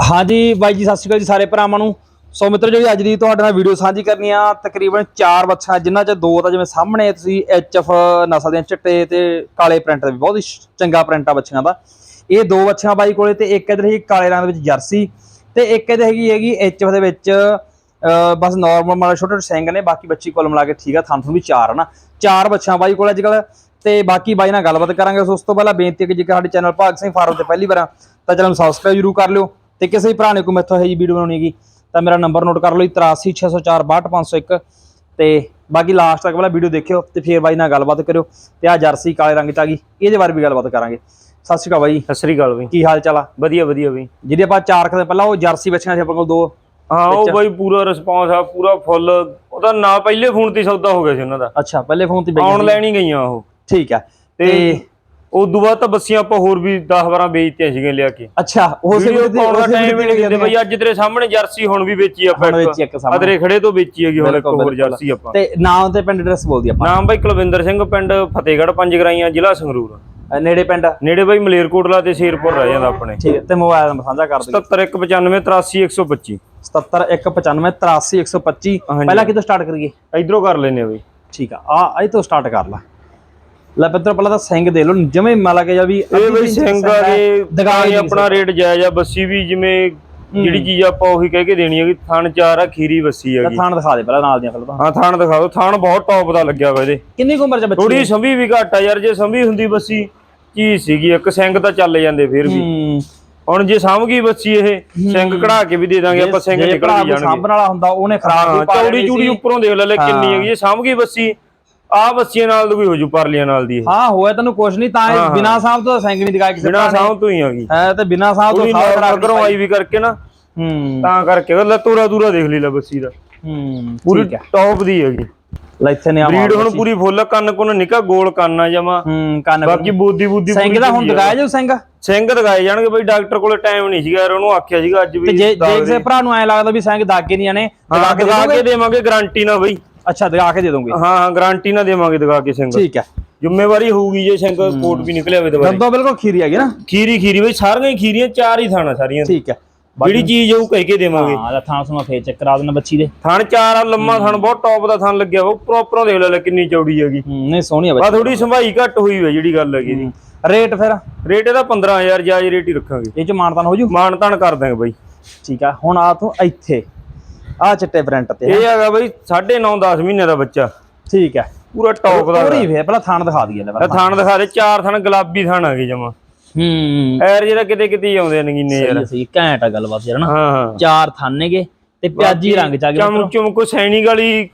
ਹਾਂਜੀ ਬਾਈ ਜੀ, ਸਤਿ ਸ਼੍ਰੀ ਅਕਾਲ ਜੀ ਸਾਰੇ ਭਰਾਵਾਂ ਨੂੰ। ਸੋ ਮਿੱਤਰ, ਜਿਹੜੀ ਅੱਜ ਦੀ ਤੁਹਾਡੇ ਨਾਲ ਵੀਡੀਓ ਸਾਂਝੀ ਕਰਨੀ ਆ, ਤਕਰੀਬਨ ਚਾਰ ਬੱਚਾ ਜਿਨ੍ਹਾਂ ਚ ਦੋ ਤਾਂ ਜਿਵੇਂ ਸਾਹਮਣੇ ਤੁਸੀਂ ਐਚਐਫ ਨਸਲ ਦੇ ਚਿੱਟੇ ਤੇ ਕਾਲੇ ਪ੍ਰਿੰਟ ਦੇ ਵੀ, ਬਹੁਤ ਹੀ ਚੰਗਾ ਪ੍ਰਿੰਟ ਆ ਬੱਚਿਆਂ ਦਾ। ਇਹ ਦੋ ਬੱਚਿਆਂ ਬਾਈ ਕੋਲੇ ਤੇ ਇੱਕ ਇਧਰ ਹੀ ਕਾਲੇ ਰੰਗ ਦੇ ਵਿੱਚ ਜਰਸੀ ਤੇ ਇੱਕ ਇਹਦੇ ਹੈਗੀ ਹੈਗੀ ਐਚਐਫ ਦੇ ਵਿੱਚ ਬਸ ਨਾਰਮਲ ਮਾੜਾ ਛੋਟੇ ਛੋਟੇ ਸਿੰਘ ਨੇ, ਬਾਕੀ ਬੱਚੀ ਕੋਲ ਮਿਲਾ ਕੇ ਠੀਕ ਆ ਥਾਂ ਥਾਂ ਵੀ ਚਾਰ ਹਨਾ ਚਾਰ ਬੱਚਿਆਂ ਬਾਈ ਕੋਲ ਅੱਜ ਕੱਲ ਤੇ ਬਾਕੀ ਬਾਈ ਨਾਲ ਗੱਲਬਾਤ ਕਰਾਂਗੇ। ਸੋ ਉਸ ਤੋਂ ਪਹਿਲਾਂ ਬੇਨਤੀ ਹੈ ਕਿ ਜੇਕਰ ਸਾਡੇ ਚੈਨਲ ਭਾਗ ਸਿੰਘ ਫਾਰਮ ਤੇ ਪਹਿਲੀ ਵਾਰ ਤਾਂ ਚੈਨਲ ਨੂੰ ਸਬਸਕ੍ਰਾਈਬ ਜ਼ਰੂਰ ਕਰ ਲਿਓ। ਤੇ ਕਿਸੇ ਵੀ ਭਰਾ ਨੇ ਕੋਈ ਮੈਥੋਂ ਹੈ ਜੀ ਵੀਡੀਓ ਬਣਾਉਣੀ ਹੈਗੀ ਤਾਂ ਮੇਰਾ ਨੰਬਰ ਨੋਟ ਕਰ ਲਓ 8360462501 ਤੇ ਬਾਕੀ ਲਾਸਟ ਤੱਕ ਵਾਲਾ ਵੀਡੀਓ ਦੇਖਿਓ ਤੇ ਫਿਰ ਬਾਈ ਨਾਲ ਗੱਲਬਾਤ ਕਰਿਓ ਤੇ ਆ ਜਰਸੀ ਕਾਲੇ ਰੰਗ ਚ ਆ ਗਈ ਇਹਦੇ ਬਾਰੇ ਵੀ ਗੱਲਬਾਤ ਕਰਾਂਗੇ। ਸਤਿ ਸ਼੍ਰੀ ਅਕਾਲ ਬਾਈ। ਸਤਿ ਸ੍ਰੀ ਅਕਾਲ ਬਈ। ਕੀ ਹਾਲ ਚਾਲ ਆ? ਵਧੀਆ ਵਧੀਆ ਬਈ। ਜਿਹਦੇ ਆਪਾਂ ਚਾਰ ਕੁ ਦਿਨ ਪਹਿਲਾਂ ਉਹ ਜਰਸੀ ਬੱਚੀਆਂ ਸੀ ਆਪਾਂ ਕੋਲ ਦੋ ਹਾਂ ਉਹ? ਬਈ ਪੂਰਾ ਰਿਸਪਾਂਸ ਆ ਪੂਰਾ ਫੁੱਲ ਉਹਦਾ ਨਾ ਪਹਿਲੇ ਫੋਨ ਤੇ ਸੌਦਾ ਹੋ ਗਿਆ ਸੀ ਉਹਨਾਂ ਦਾ। ਅੱਛਾ ਪਹਿਲੇ ਫੋਨ ਤੇ ਆਨਲਾਈਨ ਹੀ ਗਈਆਂ ਉਹ। ਠੀਕ ਆ ਤੇ ਉਸ ਤੋਂ ਬਾਅਦ ਤਾਂ ਬੱਸੀਆਂ ਆਪਾਂ ਹੋਰ ਵੀ 10 12 ਵੇਚਤੀਆਂ ਸੀਗੀਆਂ ਲਿਆ ਕੇ। ਅੱਛਾ ਉਹ ਵੀਡੀਓ ਪਾਉਣ ਦਾ ਟਾਈਮ ਹੀ ਨਹੀਂ ਦਿੰਦੇ। ਬਈ ਅੱਜ ਤੇਰੇ ਸਾਹਮਣੇ ਜਰਸੀ ਹੁਣ ਵੀ ਵੇਚੀ ਆਪਾਂ ਹੁਣ ਵੇਚੀ ਇੱਕ ਸਾਹਮਣੇ। ਅਦਰੇ ਖੜੇ ਤੋਂ ਵੇਚੀ ਹੈਗੀ ਹੁਣ ਇੱਕ ਹੋਰ। ਜਰਸੀ ਆਪਾਂ। ਤੇ ਨਾਮ ਤੇ ਪਿੰਡ ਐਡਰੈਸ ਬੋਲਦੀ ਆਪਾਂ। ਨਾਮ ਬਈ ਕੁਲਵਿੰਦਰ ਸਿੰਘ ਪਿੰਡ ਫਤਿਹਗੜ੍ਹ ਪੰਜ ਗਰਾਈਆਂ ਜ਼ਿਲ੍ਹਾ ਸੰਗਰੂਰ। ਨੇੜੇ ਪਿੰਡ? ਨੇੜੇ ਬਈ ਮਲੇਰਕੋਟਲਾ ਤੇ ਸ਼ੇਰਪੁਰ ਰਹਿ ਜਾਂਦਾ ਆਪਣੇ। ਠੀਕ ਹੈ ਤੇ ਮੋਬਾਈਲ ਨੰਬਰ ਸਾਂਝਾ ਕਰ ਦਿਓ। 7195 83125 77195 ਹਾਂਜੀ। ਪਹਿਲਾਂ ਕਿਤੋਂ ਸਟਾਰਟ ਕਰੀਏ? ਇਧਰੋਂ ਕਰ ਲੈਨੇ ਬਈ। ਠੀਕ ਆ ਆ ਇਹ ਤੋਂ ਸਟਾਰਟ ਕਰ ਲਾ। ਲੈ ਪਿੱਤਰ ਪਹਿਲਾਂ ਤਾਂ ਸਿੰਘ ਦੇ ਲਓ ਜਿਵੇਂ ਮੰਨ ਲਾ ਵੀ ਇਹ ਬਈ ਸਿੰਘ ਦੇ ਦੁਕਾਨ ਆਪਣਾ ਰੇਟ ਜਾਇਜ਼ ਆ ਬੱਸੀ ਵੀ ਜਿਵੇਂ ਜਿਹੜੀ ਚੀਜ਼ ਆਪਾਂ ਉਹੀ ਕਹਿ ਕੇ ਦੇਣੀ ਹੈਗੀ ਥਣ ਚਾਰ ਆ ਖੀਰੀ ਬੱਸੀ ਹੈਗੀ। ਥਾਣ ਦਿਖਾ ਦੇ ਪਹਿਲਾਂ ਨਾਲ ਦੀਆਂ ਫਿਲਮਾਂ ਹਾਂ ਥਣ ਦਿਖਾ ਦਿਓ ਥਣ ਬਹੁਤ ਟੌਪ ਦਾ ਲੱਗਿਆ ਵਾ ਇਹਦੇ। ਕਿੰਨੀ ਕੁ ਉਮਰ ਚ ਬੱਚੀ ਥੋੜੀ ਸੰਭੀ ਵੀ ਘੱਟ ਆ ਯਾਰ ਜੇ ਸੰਭੀ ਹੁੰਦੀ ਬੱਸੀ ਕੀ ਸੀਗੀ ਇੱਕ ਸਿੰਘ ਤਾਂ ਚੱਲ ਜਾਂਦੇ ਫਿਰ ਵੀ। ਹੂੰ। ਹੁਣ ਜੇ ਸਾਂਭ ਗਈ ਬੱਸੀ ਇਹ ਸਿੰਘ ਕਢਾ ਕੇ ਵੀ ਦੇ ਦਾਂਗੇ ਆਪਾਂ ਸਿੰਘ ਜੇ ਨਿਕਲ ਵੀ ਜਾਣਗੇ। ਸਾਂਭਣ ਵਾਲਾ ਹੁੰਦਾ ਉਹਨੇ ਖਰਾਬ ਹਾਂ ਵੀ ਚੌੜੀ ਚੂੜੀ। ਉੱਪਰੋਂ ਦੇਖ ਲੈ ਲੈ ਕਿੰਨੀ ਹੈਗੀ ਜੇ ਸਾਂਭ ਗਈ ਬੱਸੀ ਆ ਬੱਸੀਆਂ ਨਾਲ ਤਾਂ ਕੋਈ ਹੋ ਜੂ ਪਰਲੀਆਂ ਨਾਲ ਦੀ ਹਾਂ ਹੋਇਆ ਤੈਨੂੰ ਕੁਛ ਨਹੀਂ ਤਾਂ ਇਹ ਬਿਨਾ ਸਾਂਭ ਤੋਂ ਨਹੀਂ ਦਿਖਾ ਕਿਸੇ ਬਿਨਾ ਨੇ। ਸਾਂਭ ਤੋਂ ਹੀ ਹੈਗੀ ਹੈ ਤੇ ਬਿਨਾ ਸਾਂਭ ਤੋਂ ਸਾਂਭ ਖੜਾ ਕੇ ਆਈ ਵੀ ਕਰਕੇ ਨਾ ਹੂੰ। ਤਾਂ ਕਰਕੇ ਉਹ ਤੂਰਾ ਤੂਰਾ ਦੇਖ ਲਈ ਲੈ ਬੱਸੀ ਦਾ। ਹੂੰ ਪੂਰੀ ਟੌਪ ਦੀ ਹੈਗੀ। ਲੈ ਇੱਥੇ ਨੇ ਆ ਬਰੀਡ ਹੁਣ ਪੂਰੀ ਫੁੱਲ ਕੰਨ ਕੁੰਨ ਨਿਕਾ ਗੋਲ ਕੰਨ ਆ ਜਮਾ। ਹੂੰ ਕੰਨ ਬਾਕੀ ਬੋਦੀ ਬੁੱਦੀ ਸਿੰਘ ਦਾ ਹੁਣ ਦਿਖਾਇਆ ਜੋ ਸਿੰਘ ਤੇ ਸਿੰਘ ਦਿਖਾਏ ਜਾਣਗੇ ਬਈ ਡਾਕਟਰ ਕੋਲੇ ਟਾਈਮ ਨਹੀਂ ਸੀਗਾ ਯਾਰ ਉਹਨੂੰ ਆਖਿਆ ਸੀਗਾ ਅੱਜ ਵੀ ਜੇ ਦੱਸ ਜੇ। ਕਿਸੇ ਭਰਾ ਨੂੰ ਐ ਲੱਗਦਾ ਵੀ ਸਿੰਘ ਦਾਗੇ ਹਾਂ ਦਿਖਾ ਕੇ ਦੇਵਾਂਗੇ? ਗਾਰੰਟੀ ਨਾ ਬਈ। ਅੱਛਾ ਦਿਖਾ ਕੇ ਦੇ ਦੋਗੇ? ਹਾਂ ਹਾਂ ਗਾਰੰਟੀ ਨਾ ਦੇਵਾਂਗੇ ਦਿਖਾ ਕੇ ਸਿੰਘ। ਠੀਕ ਹੈ। ਜ਼ਿੰਮੇਵਾਰੀ ਹੋਊਗੀ ਜੇ ਸਿੰਘ ਕੋਟ ਵੀ ਨਿਕਲਿਆ ਹੋਵੇ ਦੁਬਾਰਾ ਦੰਦੋਂ ਬਿਲਕੁਲ ਖੀਰੀ ਹੈਗੀ ਨਾ। ਖੀਰੀ ਖੀਰੀ ਬਈ ਸਾਰੀਆਂ ਹੀ ਖੀਰੀਆਂ ਚਾਰ ਹੀ ਥਾਣਾ ਸਾਰੀਆਂ ਠੀਕ ਹੈ। ਜਿਹੜੀ ਚੀਜ਼ ਉਹ ਕਹਿ ਕੇ ਦੇਵਾਂਗੇ। ਹਾਂ ਦਾ ਥਾਂ ਸੁਣਾ ਫੇਰ ਚੈੱਕ ਕਰਾ ਦੇਣਾ ਬੱਚੀ ਦੇ। ਥਣ ਚਾਰ ਆ ਲੰਮਾ ਥਣ ਬਹੁਤ ਟੌਪ ਦਾ ਥਣ ਲੱਗਿਆ ਉਹ ਪ੍ਰੋਪਰੋਂ ਦੇਖ ਲੈ ਕਿੰਨੀ ਚੌੜੀ ਹੈਗੀ। ਹੂੰ ਨਹੀਂ ਸੋਹਣੀ ਹੈ ਬਾ ਬੱਚੀ। ਥੋੜੀ ਸੰਭਾਈ ਘੱਟ ਹੋਈ ਹੋਈ ਜਿਹੜੀ ਗੱਲ ਹੈਗੀ ਦੀ ਰੇਟ ਫਿਰ? ਰੇਟ ਇਹਦਾ 15000 ਜਾਇਜ਼ ਰੇਟ ਹੀ ਰੱਖਾਂਗੇ। ਇਹ ਚ ਮਾਨਤਾਨ ਹੋ ਜੂ? ਮਾਣ ਤਾਣ ਕਰ ਦਾਂਗੇ ਬਈ। ਠੀਕ ਆ ਹੁਣ ਆ ਤੂੰ ਇੱਥੇ। ਆ ਚਿੱਟੇ ਪ੍ਰਿੰਟ ਤੇ ਇਹ ਹੈਗਾ ਬਈ 9.5 10 ਮਹੀਨੇ ਦਾ ਬੱਚਾ। ਠੀਕ ਹੈ। ਪੂਰਾ ਟੌਪ ਦਾ ਪੂਰੀ ਫੇਰ ਪਹਿਲਾਂ ਥਾਣ ਦਿਖਾ ਦਈਏ ਲੈ ਥਣ ਦਿਖਾ ਦੇ ਚਾਰ ਥਣ ਗੁਲਾਬੀ ਥਣ ਹੈਗੇ ਜਮਾ। ਹੂੰ। ਐਰ ਜਿਹੜਾ ਕਿਤੇ ਕਿਤੇ ਆਉਂਦੇ ਨਗੀਨੇ ਯਾਰ। ਸਹੀ ਸਹੀ ਘੈਂਟ ਆ ਗੱਲਬਾਤ ਯਾਰ ਨਾ। ਹਾਂ ਚਾਰ ਥਾਨੇਗੇ ਤੇ ਪਿਆਜੀ ਰੰਗ ਚ ਆ ਗਿਆ ਚਮ ਚੁਮਕੋ ਸੈਨਿਕ ਵਾਲੀ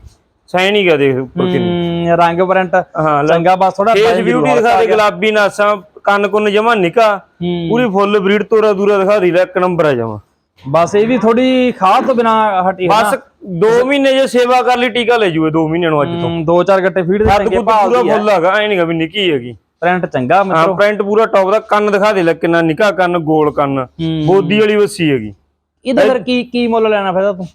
ਸੈਨਿਕ ਆ ਦੇਖ ਉੱਪਰ ਕਿੰਨੀ। ਰੰਗ ਪ੍ਰਿੰਟ ਚੰਗਾ ਬਸ ਥੋੜਾ ਫੇਸ ਬਿਊਟੀ ਦਿਖਾ ਦੇ ਗੁਲਾਬੀ ਨਾਸਾਂ ਕੰਨ ਕੁੰਨ ਜਮਾ ਨਿਕਾ। ਪੂਰੀ ਫੁੱਲ ਬਰੀਡ ਤੋਰਾ ਦੂਰਾ ਦਿਖਾ ਦੀ ਲੈ ਇੱਕ ਨੰਬਰ ਆ ਜਮਾ। ਬਸ ਇਹ ਵੀ ਥੋੜੀ ਖਾਦ ਤੋਂ ਬਿਨਾ ਹਟੀ ਹੈ ਬਸ 2 ਮਹੀਨੇ ਜੇ ਸੇਵਾ ਕਰ ਲਈ ਟੀਕਾ ਲੈ ਜੂਏ 2 ਮਹੀਨਿਆਂ ਨੂੰ ਅੱਜ ਤੋਂ। ਹੂੰ, ਦੋ ਚਾਰ ਗੱਟੇ ਫੀਡ ਦੇ ਚੰਗੇ ਭਾਲ ਪੂਰਾ ਹੈ ਫੁੱਲ ਹੈਗਾ ਐ ਨਹੀਂਗਾ ਵੀ ਨਿੱਕੀ ਹੈਗੀ। ਪ੍ਰਿੰਟ ਚੰਗਾ ਹਾਂ ਮਤਲਬ ਪ੍ਰਿੰਟ ਪੂਰਾ ਟੌਪ ਦਾ ਕੰਨ ਦਿਖਾ ਦੇ ਲੈ ਕਿੰਨਾ ਨਿੱਕਾ ਕੰਨ ਗੋਲ ਕੰਨ। ਹੂੰ। ਬੋਦੀ ਵਾਲੀ ਵੱਸੀ ਹੈਗੀ। ਇਹਦਾ ਫਿਰ ਕੀ ਕੀ ਮੁੱਲ ਲੈਣਾ ਫਿਰ ਤੂੰ?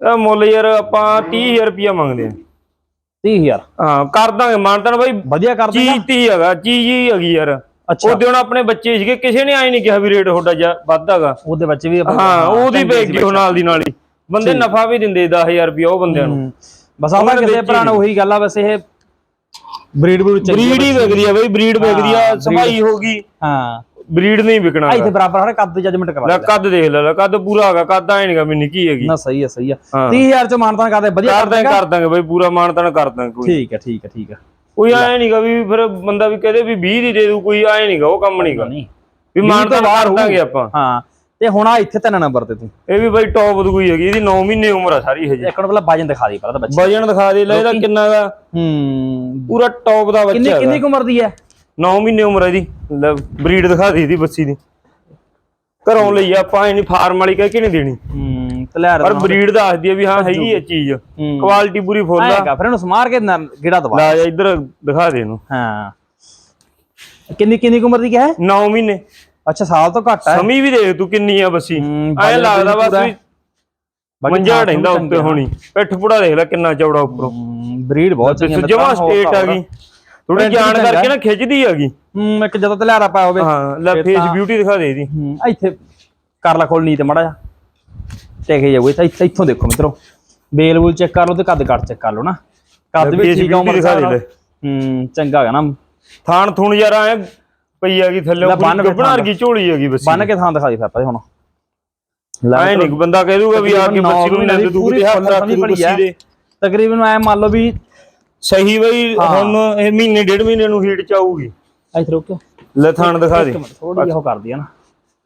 ਇਹ ਮੁੱਲ ਯਾਰ ਆਪਾਂ 30000 ਰੁਪਇਆ ਮੰਗਦੇ ਆ। 30000 ਹਾਂ ਕਰ ਦਾਂਗੇ ਮਾਨਤਨ ਬਾਈ। ਵਧੀਆ ਕਰ ਦੇਗਾ। ਚੀਜ਼ ਤੀ ਹੈਗਾ ਚੀਜ਼ ਹੀ ਹੈਗੀ ਯਾਰ। ਉਹਦੇ ਹੁਣ ਆਪਣੇ ਬੱਚੇ ਸੀਗੇ ਕਿਸੇ ਨੇ ਆਈ ਨਹੀਂ ਕਿਹਾ ਵੀ ਰੇਟ ਤੁਹਾਡਾ ਜਾ ਵੱਧਦਾਗਾ ਉਹਦੇ ਬੱਚੇ ਵੀ ਆਪਾਂ- ਹਾਂ ਉਹਦੀ ਵੇਚ ਗਈ ਨਾਲ ਦੀ ਨਾਲ ਹੀ। ਬੰਦੇ ਨਫਾ ਵੀ ਦਿੰਦੇ 10000 ਰੁਪਇਆ ਉਹ ਬੰਦਿਆਂ ਨੂੰ। ਬਸ ਕਿਸੇ ਭਰਾ ਨੂੰ ਉਹੀ ਗੱਲ ਆ ਬਸ ਇਹ ਬਰੀਡ ਬਰੂਡ ਚੰਗੀ ਬਰੀਡ ਹੀ ਵਿਕਦੀ ਆ ਬਈ ਬਰੀਡ ਵਿਕਦੀ ਆ ਸਮਾਈ ਹੋ ਗਈ। ਹਾਂ। ਬਰੀਡ ਨਹੀਂ ਵਿਕਣਾ ਆ ਇੱਥੇ ਬਰਾਬਰ ਹਰ ਕੱਦ ਜਜਮੈਂਟ ਕਰਾ ਲੈ ਕੱਦ ਦੇਖ ਲੈ ਲੈ ਕੱਦ ਪੂਰਾ ਹੈਗਾ ਕੱਦ ਐ ਨਹੀਂਗਾ ਵੀ ਨਿੱਕੀ ਹੈਗੀ। ਨਾ ਸਹੀ ਹੈ ਸਹੀ ਹਾਂ। 30000 ਚ ਮਾਨਤਾਨ ਕਰਦੇ ਵਧੀਆ ਕਰ ਦਾਂਗੇ ਕਰ ਦਾਂਗੇ ਬਈ ਪੂਰਾ ਮਾਨਤਨ ਕਰ ਦਾਂਗੇ ਕੋਈ। ਠੀਕ ਹੈ ਠੀਕ ਹੈ ਠੀਕ ਹੈ ਕੋਈ ਐ ਨਹੀਂਗਾ ਵੀ ਫਿਰ ਬੰਦਾ ਵੀ ਕਹਦੇ ਵੀ 20 ਦੀ ਦੇ ਦੂ ਕੋਈ ਐ ਨਹੀਂਗਾ ਉਹ ਕੰਮ ਨਹੀਂਗਾ ਨਹੀਂ। ਵੀ ਮਾਨਤਨ ਕਰ ਦਾਂਗੇ ਆਪਾਂ? ਹਾਂ ਤੇ ਹੁਣ ਆ ਇੱਥੇ ਤਿੰਨ ਨੰਬਰ ਤੇ ਤੂੰ। ਇਹ ਵੀ ਬਈ ਟੌਪ ਦੀ ਕੋਈ ਹੈਗੀ ਇਹਦੀ 9 ਮਹੀਨੇ ਉਮਰ ਆ ਸਾਰੀ ਹਜੇ ਇੱਕ ਨੂੰ ਪਹਿਲਾਂ ਵਜਨ ਦਿਖਾ ਦੇ ਪਹਿਲਾਂ ਤਾਂ ਬੱਚੇ। ਵਜਨ ਦਿਖਾ ਦੇ ਲੈ ਇਹਦਾ ਕਿੰਨਾ ਦਾ ਹੂੰ। ਪੂਰਾ ਟੌਪ ਦਾ ਕਿੰਨੀ ਬੱਚਾ ਕਿੰਨੀ ਕੁ ਉਮਰ ਦੀ ਹੈ? 9 ਮਹੀਨੇ ਉਮਰ ਹੈ ਬਰੀਡ ਦਿਖਾ ਦੇ ਇਹਦੀ ਬੱਸੀ ਦੀ। ਘਰੋਂ ਲਈ ਆਪਾਂ ਇਹਨੀ ਫਾਰਮ ਵਾਲੀ ਕਹਿ ਕੇ ਨਹੀਂ ਦੇਣੀ। ਹੂੰ ਤੇ ਲੈ ਪਰ ਬਰੀਡ ਦੱਸਦੀ ਆ ਵੀ ਹਾਂ ਹੈਗੀ ਆ ਚੀਜ਼। ਹੂੰ। ਕੁਆਲਿਟੀ ਪੂਰੀ ਫੁੱਲ ਆ। ਆਏਗਾ ਫਿਰ ਇਹਨੂੰ ਸਮਾਰ ਕੇ ਗਿੜਾ ਦਵਾ। ਲੈ ਜਾ ਇੱਧਰ ਦਿਖਾ ਦੇ ਇਹਨੂੰ। ਹਾਂ। ਕਿੰਨੀ ਕਿੰਨੀ ਉਮਰ ਦੀ ਕਿਹਾ ਹੈ? 9 ਮਹੀਨੇ। ਅੱਛਾ ਸਾਲ ਤੋਂ ਘੱਟ ਹੈ। ਸਮੀ ਵੀ ਦੇਖ ਤੂੰ ਕਿੰਨੀ ਆ ਬੱਸੀ। ਹੂੰ, ਐ ਲੱਗਦਾ ਬਸ ਵੀ ਮੰਜਾ ਢੈਂਦਾ ਉੱਤੇ ਹੋਣੀ। ਪਿੱਠ ਪੁੜਾ ਦੇਖ ਲੈ ਕਿੰਨਾ ਚੌੜਾ ਉੱਪਰੋਂ। ਬਰੀਡ ਬਹੁਤ ਚੰਗੀ ਹੈ ਜਮਾ ਸਟੇਟ ਆ ਗਈ। ਥੋੜੀ ਜਾਣ ਕਰਕੇ ਨਾ ਖਿੱਚਦੀ ਆ ਗਈ ਹੂੰ ਇੱਕ ਜਦੋਂ ਤੇ ਲਿਆਰਾ ਪਾਇਆ ਹੋਵੇ। ਹਾਂ ਲੈ ਫੇਸ ਬਿਊਟੀ ਦਿਖਾ ਦੇ ਇਹਦੀ। ਹੂੰ ਇੱਥੇ ਕਰ ਲਾ ਖੋਲ ਨੀ ਤੇ ਮੜਾ ਜਾ ਟੇਕੇ ਜਾਊਗਾ ਇੱਥੇ ਇੱਥੇ- ਇੱਥੋਂ ਦੇਖੋ ਮਿੱਤਰੋ। ਬੇਲ ਬੂਲ ਚੈੱਕ ਕਰ ਲਓ ਤੇ ਕੱਦ ਕੱਟ ਚੈੱਕ ਕਰ ਲਓ ਨਾ। ਕੱਦ ਵੀ ਬੇਸ ਠੀਕ ਆ ਉਮਰ। ਲੈ। ਹੂੰ ਚੰਗਾ ਹੈਗਾ ਨਾ। ਥਾਣ ਥੁਣ ਯਾਰ ਐ ਪਈ ਹੈਗੀ ਥੱਲੇ ਬਣਾ ਰਗੀ ਝੋਲੀ ਹੈਗੀ ਬੱਸੀ। ਬੰਨ ਕੇ ਥਾਂ ਦਿਖਾ ਦੀ ਫਿਰ ਹੁਣ। ਐ ਨਹੀਂ ਬੰਦਾ ਕਹਿ ਦੂਗਾ ਵੀ ਆ ਕੇ ਬੱਚੀ ਨੂੰ ਲੈ ਦੂ ਤੇ ਹੱਥ ਰੱਖ ਦੂ ਬੱਸੀ। ਦੇ। ਤਕਰੀਬਨ ਐ ਮੰਨ ਲਓ ਵੀ ਸਹੀ ਬਈ। ਹੁਣ ਇਹ ਮਹੀਨੇ ਡੇਢ ਮਹੀਨੇ ਨੂੰ ਹੀਟ ਚ ਆਊਗੀ। ਇੱਥੇ ਰੁਕਿਓ ਲੈ ਥਾਣ ਦਿਖਾ ਦੇ। ਥੋੜੀ ਜਿਹੀ ਉਹ ਕਰਦੀ ਆ ਨਾ।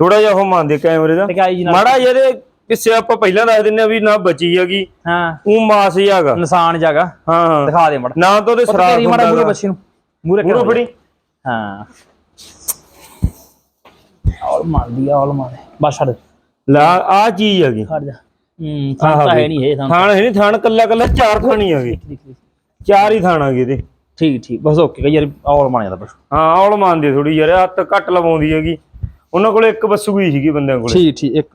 ਥੋੜਾ ਜਿਹਾ ਉਹ ਮੰਨਦੇ ਕੈਮਰੇ ਦਾ। ਮਾੜਾ ਜਿਹੜੇ ਕਿਸੇ ਆਪਾਂ ਪਹਿਲਾਂ ਦੱਸ ਦਿੰਨੇ ਆ ਵੀ ਨਾ ਬਚੀ ਹੈਗੀ। ਹਾਂ। ਉਹ ਮਾਸ ਹੀ ਹੈਗਾ। ਨਿਸ਼ਾਨ ਜਾਗਾ। ਹਾਂ ਹਾਂ। ਦਿਖਾ ਦੇ ਮੜ। ਨਾ ਤਾਂ ਉਹਦੇ ਸਰਾਬ ਸਰਾਬ ਮਾੜਾ ਮੂਰੇ ਹੁੰਦਾ ਬੱਚੀ ਨੂੰ। ਮੂਰੇ ਮੂਰੇ ਫੜੀ। ਹਾਂ। ਔਲ ਮਾਰਦੀ ਆ ਔਲ ਮਾਰੇ। ਬਸ ਛੱਡ। ਲਾ ਆ ਚੀਜ਼ ਹੈਗੀ। ਖੜ ਜਾ। ਹੂੰ ਥਾਂ ਤਾਂ ਹੈ ਨਹੀਂ ਇਹ ਥਾਂ ਥਾਣ ਹੈ ਨਹੀਂ ਥਾਣ ਕੱਲਾ ਕੱਲਾ ਚਾਰ ਥਾਣੀ ਹੈਗੀ। ਚਾਰ ਹੀ ਥਾਣ ਹੈਗੇ ਇਹਦੇ। ਠੀਕ ਠੀਕ। ਬਸ ਓਕੇ ਯਾਰ ਔਲ ਮਾਰ ਜਾਂਦਾ ਬਸ। ਹਾਂ ਔਲ ਮੰਨਦੀ ਥੋੜੀ ਯਾਰ ਹੱਥ ਘੱਟ ਲਵਾਉਂਦੀ ਹੈਗੀ। ਉਹਨਾਂ ਕੋਲੇ ਇੱਕ ਬੱਸੂ ਹੀ ਸੀਗੀ ਬੰਦਿਆਂ ਕੋਲੇ। ਠੀਕ ਠੀਕ। ਇੱਕ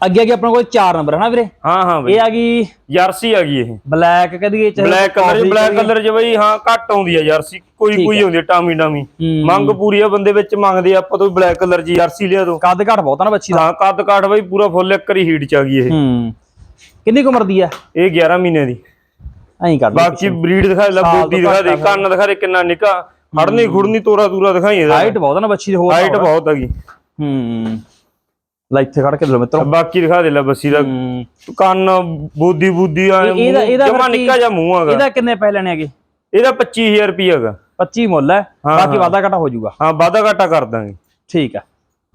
ਅੱਗੇ ਅੱਗੇ ਆਪਣੇ ਕੋਲ 4 ਨੰਬਰ ਹੈ ਨਾ ਵੀਰੇ? ਹਾਂ ਹਾਂ ਬਈ ਇਹ ਆ ਗਈ ਜਰਸੀ ਹੈਗੀ ਇਹ। ਬਲੈਕ ਕਹਦੀਏ ਚਾਹੇ ਬਲੈਕ ਕਲਰ ਬਲੈਕ। ਕਲਰ ਚ ਬਈ ਹਾਂ ਘੱਟ ਆਉਂਦੀ ਹੈ ਜਰਸੀ। ਕੋਈ ਕੋਈ ਆਉਂਦੀ ਟਾਮੀ ਟਾਮੀ। ਮੰਗ ਪੂਰੀ ਆ ਬੰਦੇ ਵਿੱਚ ਮੰਗਦੇ ਆ, ਆਪਾਂ ਤੋਂ ਬਲੈਕ ਕਲਰ ਚ ਜਰਸੀ ਲਿਆ ਦੋ। ਕੱਦ ਘੱਟ ਬਹੁਤ ਆ ਨਾ ਬੱਚੀ ਦਾ। ਹਾਂ ਕੱਦ ਕਾਠ ਬਈ ਪੂਰਾ ਫੁੱਲ ਇੱਕ ਵਾਰੀ ਹੀਟ ਚ ਆ ਗਈ ਇਹ। ਹੂੰ। ਕਿੰਨੀ ਕੁ ਉਮਰ ਦੀ ਆ? ਇਹ 11 ਮਹੀਨੇ ਦੀ। ਐਂ ਕਰ ਬਾਕੀ ਬਰੀਡ ਦਿਖਾ ਲੈ ਬੋਡੀ ਦਿਖਾ ਦੇ ਘੱਟ ਆ ਕੰਨ ਦਿਖਾ ਦੇ ਕਿੰਨਾ ਨਿੱਕਾ। ਹੜਨੀ ਖੁੜਨੀ ਤੋਰਾ ਤੂਰਾ ਦਿਖਾਈ ਇਹਦਾ ਹਾਈਟ ਬਹੁਤ ਆ ਨਾ ਬੱਚੀ ਦੀ ਹੋਰ ਹਾਈਟ ਬਹੁਤ ਹੈਗੀ ਹੂੰ। ਲੈ ਇੱਥੇ ਖੜ ਕੇ ਲੈ ਮਿੱਤਰੋ। ਬਾਕੀ ਦਿਖਾ ਦੇ ਲੈ ਬੱਸੀ ਦਾ। ਹੂੰ। ਕੰਨ ਬੋਦੀ ਬੂਦੀ ਆ ਇਹ- ਇਹਦਾ- ਇਹਦਾ ਜਮਾ ਨਿੱਕਾ ਜਿਹਾ ਮੂੰਹ ਹੈਗਾ। ਇਹਦਾ ਕਿੰਨੇ ਪੈ ਲੈਣੇ ਹੈਗੇ? ਇਹਦਾ 25000 ਰੁਪਏ ਹੈਗਾ। 25 ਮੁੱਲ ਹੈ। ਹਾਂ, ਬਾਕੀ ਹਾਂ। ਵਾਧਾ ਘਾਟਾ ਹੋ ਜਾਊਗਾ। ਹਾਂ ਵਾਧਾ ਘਾਟਾ ਕਰ ਦਾਂਗੇ। ਠੀਕ ਆ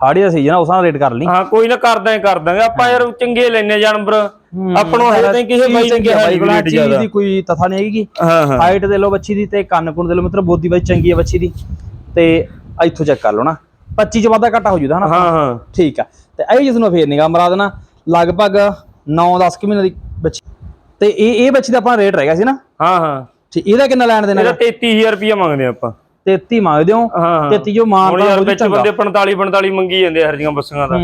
ਹਾੜੀ ਦਾ ਸੀਜ਼ਨ ਆ ਉਸ ਨਾਲ ਰੇਟ ਕਰ ਲਈ। ਹਾਂ ਕੋਈ ਨਾ ਕਰ ਦਾਂਗੇ ਕਰ ਦਾਂਗੇ। ਆਪਾਂ ਯਾਰ ਚੰਗੇ ਲੈਨੇ ਜਾਨਵਰ। ਆਪਾਂ ਨੂੰ ਹਜੇ ਤਾਈਂ ਕਿਸੇ ਬਾਈ ਨੇ ਕਿਹਾ ਨਹੀਂ ਰੇਟ ਜ਼ਿਆਦਾ। ਦੀ ਕੋਈ ਤਥਾ ਨਹੀਂ ਹੈਗੀ। ਹਾਂ ਹਾਂ। ਹਾਈਟ ਦੇ ਲੋ ਬੱਚੀ ਦੀ ਤੇ ਕੰਨ ਕੁੰਨ ਦੇ ਲੋ ਮਿੱਤਰੋ ਬੋਦੀ ਬਾਈ ਚੰਗੀ ਹੈ ਬੱਚੀ ਦੀ। ਤੇ ਇੱਥੋਂ ਚੈੱਕ ਕਰ ਲਓ ਨਾ। 25 ਚ ਵਾਧਾ ਘਾਟਾ ਹੋ ਜੂਦਾ ਹਨਾ? ਹਾਂ ਹਾਂ। ਠੀਕ ਆ। ਤੇ ਇਹ ਜਿਸ ਨੂੰ ਫੇਰ ਨਿਗਾ ਮਰਾ ਦੇਣਾ ਲਗਭਗ 9-10 ਕਿ ਮਹੀਨੇ ਦੀ ਬੱਚੀ। ਤੇ ਇਹ ਇਹ ਬੱਚੀ ਦਾ ਆਪਣਾ ਰੇਟ ਰਹਿ ਗਿਆ ਸੀ ਨਾ? ਹਾਂ ਹਾਂ। ਠੀਕ ਇਹਦਾ ਕਿੰਨਾ ਲੈਣ ਦੇਣਾ ਇਹਦਾ 33000 ਰੁਪਏ ਮੰਗਦੇ ਆਪਾਂ। 33 ਮੰਗਦੇ ਹੋ? ਹਾਂ ਹਾਂ। 33 ਜੋ ਮਾਨ ਹੁਣ ਦਾ ਯਾਰ ਹੋ ਵਿੱਚ ਬੰਦੇ 45 45 ਮੰਗੀ ਜਾਂਦੇ ਆ ਹਰਜੀਆਂ ਬੱਸਾਂ ਦਾ।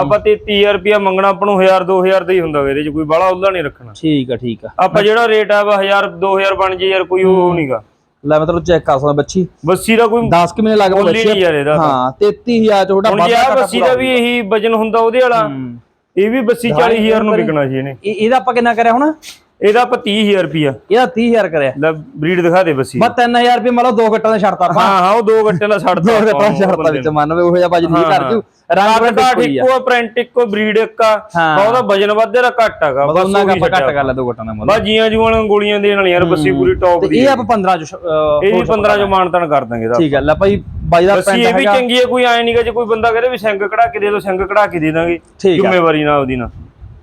ਆਪਾਂ 33000 ਰੁਪਏ ਮੰਗਣਾ ਆਪਾਂ ਨੂੰ 1000 2000 ਦਾ ਹੀ ਹੁੰਦਾ ਇਹਦੇ ਚ ਕੋਈ ਬਾਹਲਾ ਉਹਦਾ ਨਹੀਂ ਰੱਖਣਾ। ਠੀਕ ਆ ਠੀਕ ਆ। ਆਪਾਂ ਜਿਹੜਾ ਰੇਟ ਆ ਵਾ 1000 2000 ਬਣ ਜੇ ਯਾਰ ਕੋਈ ਉਹ ਨਹੀਂਗਾ ਲੈ ਮੈਂ ਤੈਨੂੰ ਚੈੱਕ ਕਰ ਸਕਦਾ ਬੱਚੀ। ਬੱਸੀ ਦਾ ਕੋਈ 10 ਕਿ ਮਹੀਨੇ ਲੱਗ ਮੁੱਲ ਹੀ ਨਹੀਂ ਯਾਰ ਇਹਦਾ ਤਾਂ। ਹਾਂ 33000 ਚ ਜੇ ਆ ਬੱਸੀ ਦਾ ਵੀ ਇਹੀ ਵਜਨ ਹੁੰਦਾ ਉਹਦੇ ਵਾਲਾ ਇਹ ਵੀ ਬੱਸੀ 40000 ਨੂੰ ਵਿਕਣਾ ਸੀ ਇਹਨੇ। ਇਹ- ਇਹਦਾ ਆਪਾਂ ਕਿੰਨਾ ਕਰਿਆ ਹੁਣ? ਇਹਦਾ ਆਪਾਂ 30000 ਰੁਪਿਆ ਇਹਦਾ 30000 ਕਰਿਆ। ਲੈ ਬਰੀਡ ਦਿਖਾ ਦੇ ਬੱਸੀ। ਬਸ 3000 ਰੁਪਏ ਮਤਲਬ ਦੋ ਗੱਟਾਂ ਦਾ ਛੱਡਤਾ ਹਾਂ ਹਾਂ ਉਹ ਦੋ ਗੱਟੇ ਦਾ ਛੱਡ ਦੋ ਗੱਟਾਂ ਛੱਡਤਾ ਵਿੱਚ ਮੰਨ ਵੇ ਉਹ ਜਿਹਾ ਬਾਜੀ ਨਹੀਂ ਕਰ ਜੂ। ਰੰਗ ਕਾਠ ਇੱਕੋ ਪ੍ਰਿੰਟ ਇੱਕੋ ਬਰੀਡ ਇੱਕ। ਉਹਦਾ ਵਜਨ ਵੱਧੇ ਦਾ ਘੱਟ ਹੈਗਾ। ਬਸ ਬਸ ਉਹਨਾਂ ਦਾ ਘੱਟ ਛੱਡਿਆ। ਕਰ ਲੈ ਦੋ ਗੱਟਾਂ ਦਾ ਮੁੱਲ। ਬਸ ਜੀਆਂ ਜੂਆਂ ਗੋਲੀਆਂ ਦੇਣ ਵਾਲੀਆਂ ਯਾਰ ਬੱਸੀ ਪੂਰੀ ਟੌਪ ਦੀ ਇਹ। ਆਪਾਂ 15 ਚ ਇਹ ਵੀ 15 ਜੋ ਮਾਨਤਨ ਕਰ ਦਾਂਗੇ ਠੀਕ ਹੈ ਲੈ ਭਾਈ ਬਾਈ ਦਾ ਬੱਸੀ ਪਿੰਡ ਇਹ ਵੀ ਹੈਗਾ। ਚੰਗੀ ਹੈ ਕੋਈ ਐ ਨਹੀਂਗਾ ਜੇ ਕੋਈ ਬੰਦਾ ਕਹਦੇ ਵੀ ਸਿੰਘ ਕਢਾ ਕੇ ਦੇ ਦੋ ਸਿੰਘ ਕਢਾ ਕੇ ਦੇ ਦਾਂਗੇ। ਜ਼ਿੰਮੇਵਾਰੀ ਨਾਲ ਉਹਦੀ ਨਾ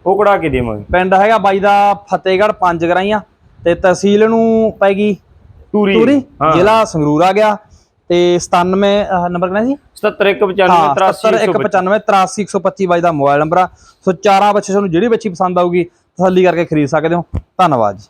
ਉਹ ਕਢਾ ਕੇ ਦੇਵਾਂਗੇ। ਪਿੰਡ ਹੈਗਾ ਬਾਈ ਦਾ ਫਤਿਹਗੜ੍ਹ ਪੰਜ ਗਰਾਈਆਂ। ਤੇ ਤਹਿਸੀਲ ਨੂੰ ਪੈਗੀ ਟੂਰੀ ਟੂਰੀ ਜ਼ਿਲ੍ਹਾ ਸੰਗਰੂਰ ਆ ਗਿਆ। ਤੇ 97 ਅਹ, ਨੰਬਰ ਕਿੰਨਾ ਸੀ? 7195 ਹਾਂ 83 7195 83125 ਬਾਈ ਦਾ ਮੋਬਾਈਲ ਨੰਬਰ ਆ। ਸੋ ਚਾਰਾਂ ਬੱਚੇ ਤੁਹਾਨੂੰ ਜਿਹੜੀ ਬੱਚੀ ਪਸੰਦ ਆਊਗੀ ਤਸੱਲੀ ਕਰਕੇ ਖਰੀਦ ਸਕਦੇ ਹੋ। ਧੰਨਵਾਦ ਜੀ।